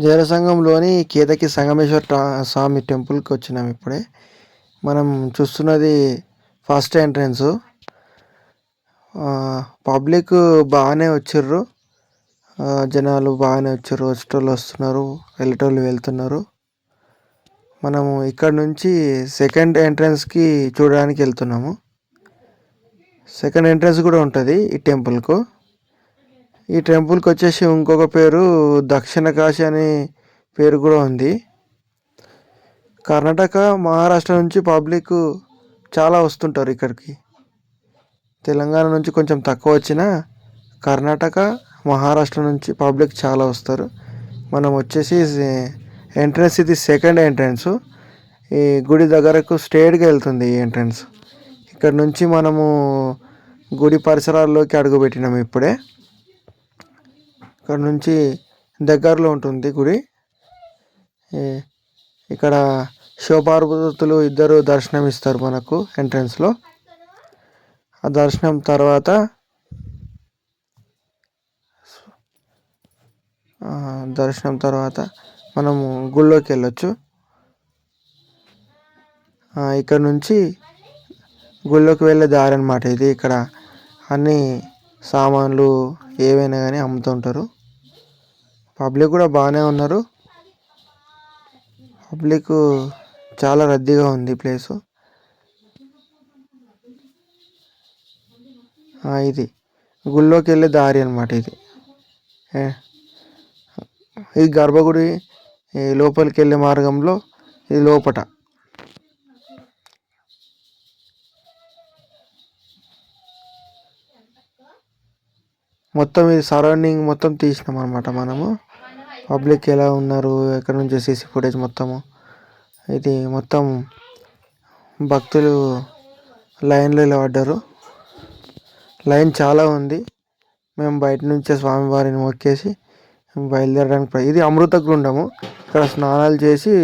జనసంఘంలోని కేతకి సంగమేశ్వర స్వామి టెంపుల్కి వచ్చినాం ఇప్పుడే. మనం చూస్తున్నది ఫస్ట్ ఎంట్రన్స్. పబ్లిక్ బాగానే వచ్చిర్రు. జనాలు బాగానే వచ్చారు వచ్చేటోళ్ళు వస్తున్నారు. వెళ్ళేటోళ్ళు వెళ్తున్నారు. మనము ఇక్కడ నుంచి సెకండ్ ఎంట్రన్స్కి చూడడానికి వెళ్తున్నాము. సెకండ్ ఎంట్రన్స్ కూడా ఉంటుంది ఈ టెంపుల్కు. ఈ టెంపుల్కి వచ్చేసి ఇంకొక పేరు దక్షిణ కాశీ అనే పేరు కూడా ఉంది. కర్ణాటక మహారాష్ట్ర నుంచి పబ్లిక్ చాలా వస్తుంటారు ఇక్కడికి. తెలంగాణ నుంచి కొంచెం తక్కువ వచ్చిన కర్ణాటక మహారాష్ట్ర నుంచి పబ్లిక్ చాలా వస్తారు. మనం వచ్చేసి ఎంట్రన్స్ ఇది సెకండ్ ఎంట్రన్స్. ఈ గుడి దగ్గరకు స్ట్రేట్గా వెళ్తుంది ఈ ఎంట్రన్స్. ఇక్కడ నుంచి మనము గుడి పరిసరాల్లోకి అడుగుపెట్టినాము ఇప్పుడే. ఇక్కడ నుంచి దగ్గరలో ఉంటుంది గుడి. ఇక్కడ శివపార్వతులు ఇద్దరు దర్శనం ఇస్తారు మనకు ఎంట్రన్స్లో ఆ దర్శనం తర్వాత దర్శనం తర్వాత మనము గుళ్ళోకి వెళ్ళొచ్చు. ఇక్కడ నుంచి గుళ్ళోకి వెళ్ళే దారి అనమాట ఇది. ఇక్కడ అన్నీ సామాన్లు ఏవైనా కానీ అమ్ముతుంటారు. పబ్లిక్ కూడా బాగానే ఉన్నారు. పబ్లిక్ చాలా రద్దీగా ఉంది ప్లేసు. ఇది. గుళ్ళోకి వెళ్ళే దారి అనమాట ఇది. ఈ గర్భగుడి లోపలికి వెళ్ళే మార్గంలో ఇది లోపట. మొత్తం ఇది సరౌండింగ్ మొత్తం తీసినాం అనమాట మనము. పబ్లిక్ ఎలా ఉన్నారు ఎక్కడ నుంచి సీసీ ఫుటేజ్ మొత్తము. ఇది మొత్తం భక్తులు లైన్లో నిలబడ్డారు లైన్ చాలా ఉంది. మేము బయట నుంచే స్వామివారిని మొక్కేసి బయలుదేరడానికి ఇది అమృత గుండము. ఇక్కడ స్నానాలు చేసి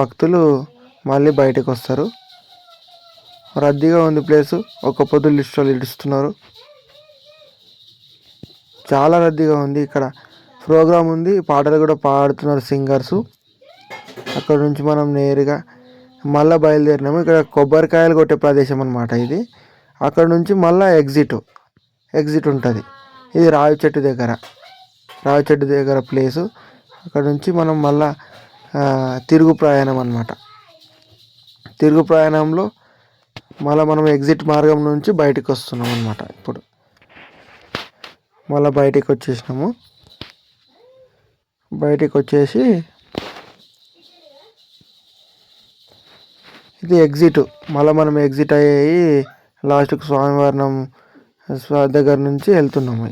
భక్తులు మళ్ళీ బయటకు వస్తారు. రద్దీగా ఉంది ప్లేసు. ఒక పొద్దులు ఇష్టలు ఇడుస్తున్నారు. చాలా రద్దీగా ఉంది. ఇక్కడ ప్రోగ్రామ్ ఉంది. పాటలు కూడా పాడుతున్నారు సింగర్సు. అక్కడ నుంచి మనం నేరుగా మళ్ళీ బయలుదేరినాము. ఇక్కడ కొబ్బరికాయలు కొట్టే ప్రదేశం అనమాట ఇది. అక్కడ నుంచి మళ్ళీ ఎగ్జిట్ ఎగ్జిట్ ఉంటుంది. ఇది రావి చెట్టు దగ్గర రావి చెట్టు దగ్గర ప్లేసు. అక్కడ నుంచి మనం మళ్ళా తిరుగు ప్రయాణం అనమాట తిరుగు ప్రయాణంలో మళ్ళీ మనం ఎగ్జిట్ మార్గం నుంచి బయటకు వస్తున్నాం అనమాట ఇప్పుడు మళ్ళీ బయటికి వచ్చేసినాము. బయటికి వచ్చేసి ఇది ఎగ్జిట్ మళ్ళీ మనం ఎగ్జిట్ అయ్యి లాస్ట్కి స్వామివారినం దగ్గర నుంచి వెళ్తున్నాము